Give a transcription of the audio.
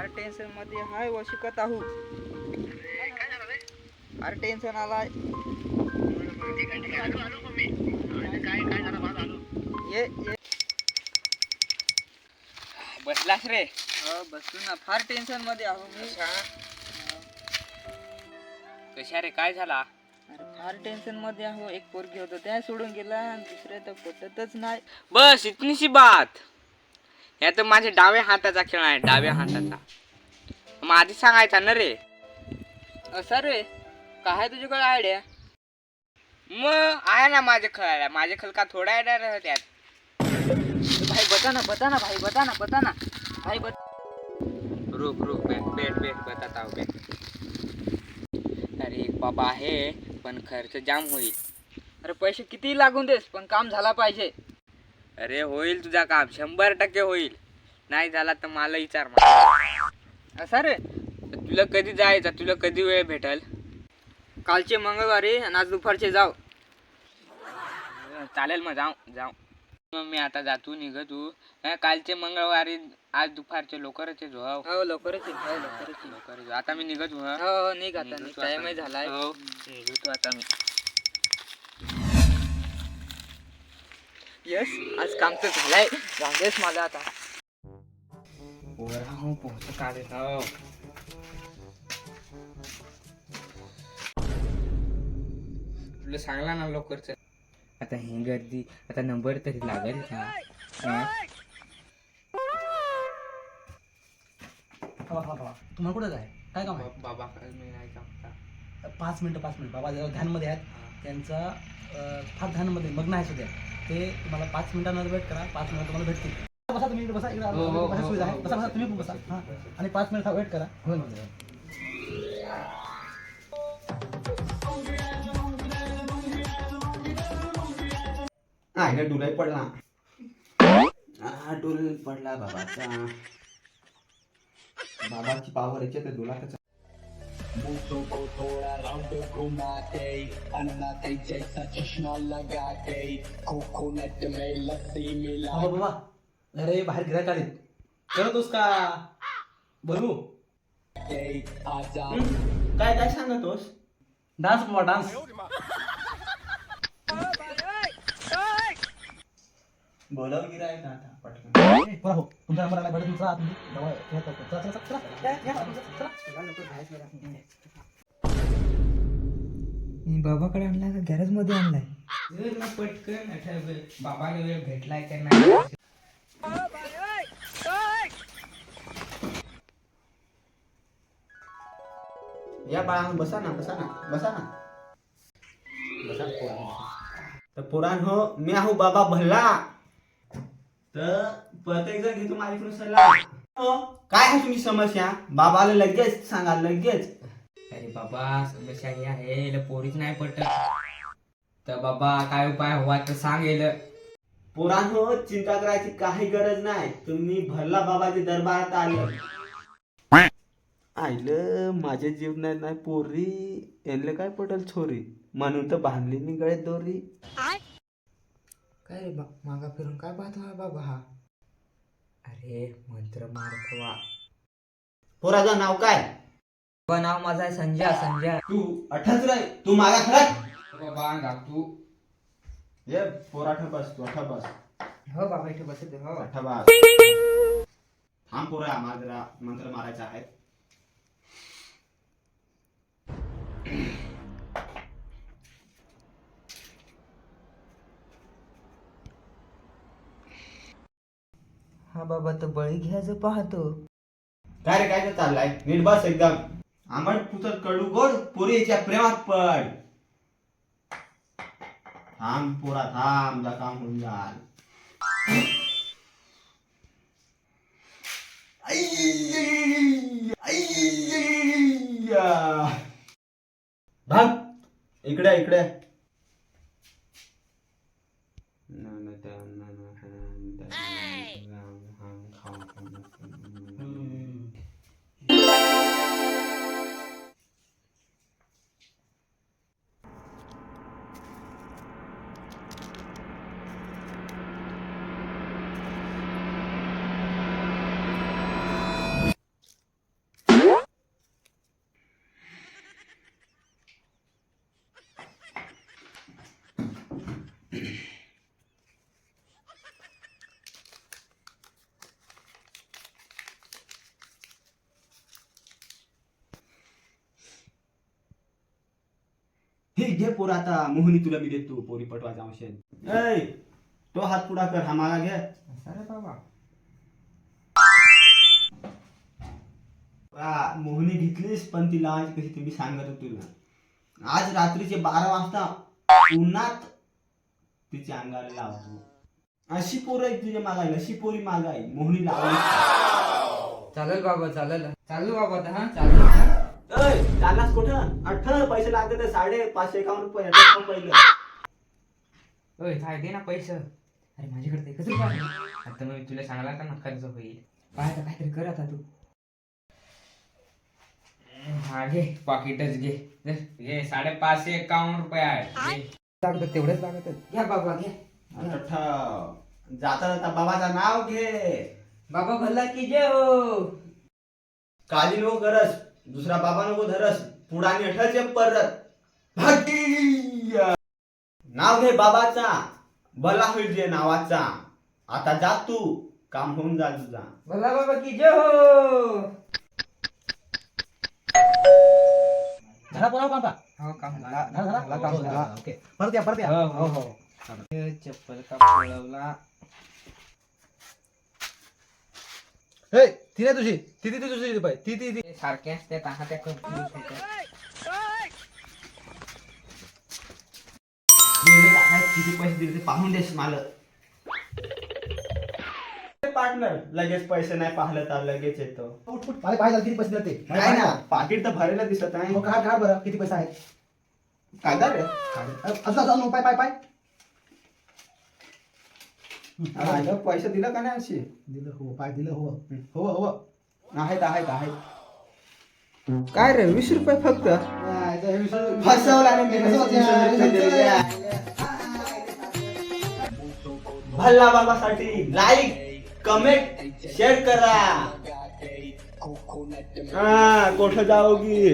अरे टेन्शनमध्ये हाय व शिकत आहो. अरे टेन्शन आलाय. ये ये. बसलास रे. हो, बसलो ना. फार टेन्शनमध्ये आहो मी. कशा रे काय झाला? अरे फार टेन्शनमध्ये आहो. एक पोरगी होतो त्या सोडून गेला आणि दुसऱ्या तर पटतच नाही. बस इतनीशी बात. या तर माझ्या डाव्या हाताचा खेळ आहे डाव्या हाताचा. मग आधी सांगायचा ना रे. असं रे काय तुझ्याकडे आयडिया मग आहे ना माझे खेळायला माझे खेळ का थोडा आहे ना त्यात भाई बता ना बता ना भाई बता ना बता ना भाई बता रुक रुक बेट बेट बेट बताता हूँ अरे एक बाबा आहे पण खर्च जाम होईल. अरे पैसे किती लागून देस पण काम झाला पाहिजे. अरे होईल तुझा काम शंभर टक्के होईल. नाही झाला तर मला विचार मला असं रे? तुला कधी जायचं तुला कधी वेळ भेटल? कालचे मंगळवारी आणि आज दुपारचे जाऊ चालेल मग जाऊ जाऊ. मग मी आता जातो निघ तू कालचे मंगळवारी आज दुपारचे लवकरच येतो हो. लवकरच लवकरच. लवकर. आता मी निघत हो. हो निघ आता. झालाय. हो. निघतो आता मी. यस आज काम तर झालंय. जाऊ देस मला आता. हो पोहोच काढत हो तुला सांगला ना लवकरच. आता ही गर्दी आता नंबर तरी लागेल का? हा? तुम्हाला कुठं जाय काय काम आहे? बाबा काय मी नाही सांगता पाच मिनटं पाच मिनिट. बाबा जरा ध्यानमध्ये आहेत त्यांचा फार ध्यानमध्ये मग्न आहे सध्या. ते तुम्हाला पाच मिनिटांवर वेट करा पाच मिनिट तुम्हाला भेटतील. बसा तुम्ही इकडे बसा इकडे हो, हो, बसा हो, सुविधा आहे. बसा बसा तुम्ही पण बसा. हां. आणि पाच मिनिट वेट करा. हा इकडे डुलाय पडला. हा डुल पडला बाबाचा. बाबाची पावर याच्यात आहे डुला त्याचा बाबा बाबा अरे बाहेर गिरायक आलीत. करतोस का? बोलू काय काय सांगतोस? डान्स बाबा डान्स. बोलाव गिराय का आता पटकन. पुरा हो तुमचा नंबर आला भेटत तुमचा तुम्ही. जवळ घ्या तो. चला चला चला चला. या, या, चला. मी बाबाकडे आणला का? गॅरेजमध्ये आणलाय पटकन अच्छा, वेळ- भेटलाय का नाही? या बाळा बसा ना बसा ना बसा ना. बसा पोरांनो. तर पुराण हो. मी आहो बाबा भल्ला. तर प्रत्येक जण घेतो माझ्याकडून सल्ला. हो. काय आहे तुमची समस्या? बाबाला लगेच सांगा लगेच. अरे बाबा समस्या ही आहे याला पोरीच नाही पटत. तर बाबा काय उपाय हवा तर सांगेल. पुराण हो चिंता करायची काही गरज नाही. तुम्ही भरला बाबाच्या दरबारात आले. आईलं माझ्या जीवनात नाही पोरी. यांना काय पटल छोरी म्हणून तर बांधली मी गळ्यात दोरी काय रे बा मागा फिरून काय पाहतो हा बाबा हा? अरे मंत्र मारखवा पोराचं नाव काय? बाबा नाव माझं आहे संजय संजय. तू अठच रे तू मागा खरं? बाबा गा तू. ये पोरा बस तू अठा बस हो बाबा इथे बसत हो. अठा बस थांब पोरा जरा मंत्र मारायचा आहे. हा बाबा तर बळी घ्यायचं पाहतो. काय रे काय तर चाललाय? नीट बस एकदम. आंबट पुतर कडू गोड पोरी प्रेमात पड. थांब पोरा थांब जा काम होऊन जाल. भाग. इकडे इकडे. घे पोर आता मोहनी तुला मी देतो पोरी पटवायचा औषध ऐ तो हात पुढा कर हा मागा घे. अरे बाबा. मोहनी घेतलीस पण ती लावायची कशी तुम्ही सांगत होतो तुला. आज रात्रीचे बारा वाजता उन्हात तिच्या अंगाला लावतो. अशी पोरं आहे तुझ्या मागायला अशी पोरी मागाय मोहनी लावायची चालेल बाबा चालेल. चालू बाबा आता हा चालू चाललास कुठं? अठ्ठ पैसे लागते तर साडे पाचशे एकावन्न रुपये पहिलं ओय काय दे ना पैसे. अरे माझ्याकडे एकच रुपया आहे. आता मग मी तुला सांगला का ना खर्च होईल. पाय आता काहीतरी कर आता तू. हा घे पाकिटच घे. धर, घे साडेपाचशे एकावन्न रुपये आहे घे. लागतं तेवढंच लागत घ्या बाबा घ्या अठ्ठ जाता जाता बाबाचं नाव घे. बाबा भला की जय हो. काळजी नको करस दुसरा बाबा नको धरस. पुढाने अठ्ठाचे परत. भाटी नाव घे बाबाचा. भला होईल जे नावाचा. आता जा तू. काम होऊन जा तुझा. भला बाबा की जय हो! झाला पोरा काम का हो काम झाला झाला झाला काम झाला झाला ओके. परत या परत या. हो हो. हो चप्पल का पळवला? हे ती नाही तुझी. ती ती ती तुझी पाय ती ती ती. ते सारखे असते त्या त्या confuse. दिले? काय किती पैसे दिले ते पाहून देस मालक. पार्टनर लगेच पैसे नाही पाहिलं तर लगेच येतो. पाय पाय किती पैसे देते काय ना? पाकिट तर भरेला दिसत आहे हो काढ काढ बरं किती पैसे आहेत? कागदा रे. असं असं पाय पाय पाय. अरे, पैसे दिलं का नाही अशी? दिलं हो पाय दिलं हो. हो हो आहेत आहेत आहेत. काय रे वीस रुपये फक्त? फसवला रे मी भल्ला बाबासाठी लाईक कमेंट शेअर करा. हा कुठं जाओगी